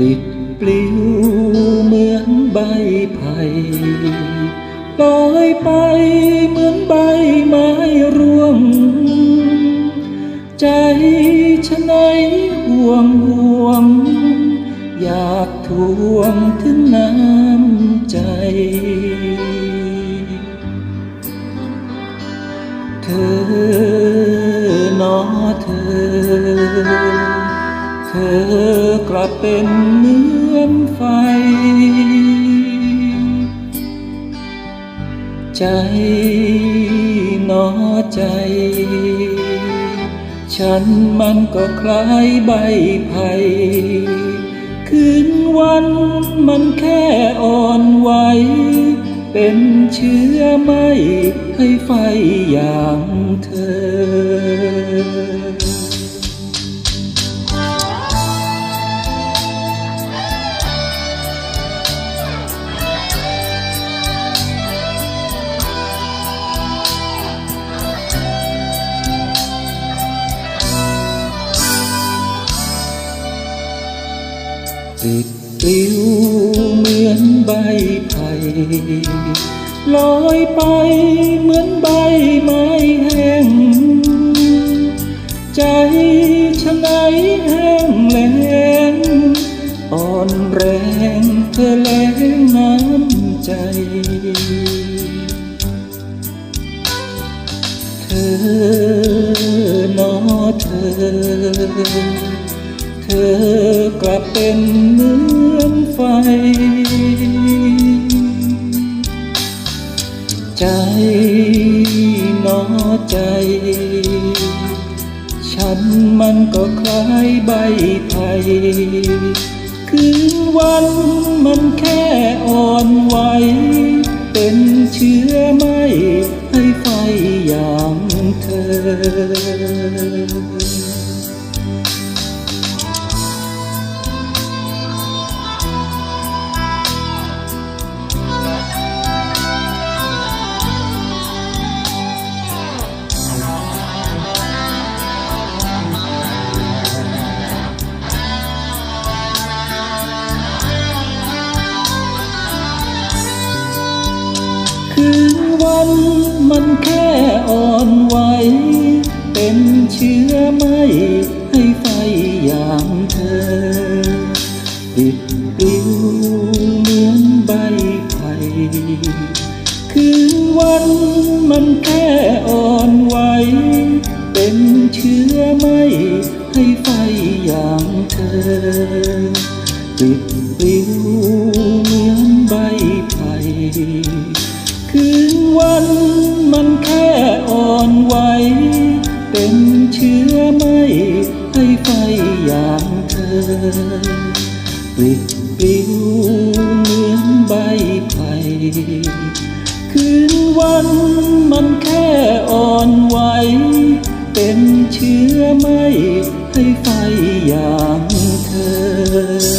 ลิดปลิวเหมือนใบไผ่ลอยไปเหมือนใบไม้ร่วง ใจฉะไหนห่วงห่วง อยากทวงถึงน้ำใจ เธอหนอเธอ เธอกลับเป็นเหมือนไฟ ใจนอใจ ฉันมันก็คล้ายใบไผ่คืนวันมันแค่อ่อนไหวเป็นเชื้อไม่ให้ไฟอย่างเธอ ติดปลิวเหมือนใบไผ่ลอยไปเหมือนใบไม้แห้ง ใจฉะไหนแห้งแล้งอ่อนแรงเธอแล้งน้ำใจ เธอหนอเธอ ธอกลับเป็นเหมือนไฟ ใจนอใจ ฉันมันก็คล้ายใบไผ่คืนวันมันแค่อ่อนไหว เป็นเชื้อไม่ให้ไฟอย่างเธอ คืนวันมันแค่อ่อนไหว เป็นเชื้อไม่ให้ไฟอย่างเธอติดปลิวเหมือนใบไผ่คืนวันมันแค่อ่อนไหว เป็นเชื้อไม่ให้ไฟอย่างเธอติดปลิวเหมือนใบไผ่ คืนวันมันแค่อ่อนไหวเป็นเชื้อไม่ให้ไฟอย่างเธอปลิดปลิวเหมือนใบไผ่คืนวันมันแค่อ่อนไหวเป็นเชื้อไม่ให้ไฟอย่างเธอ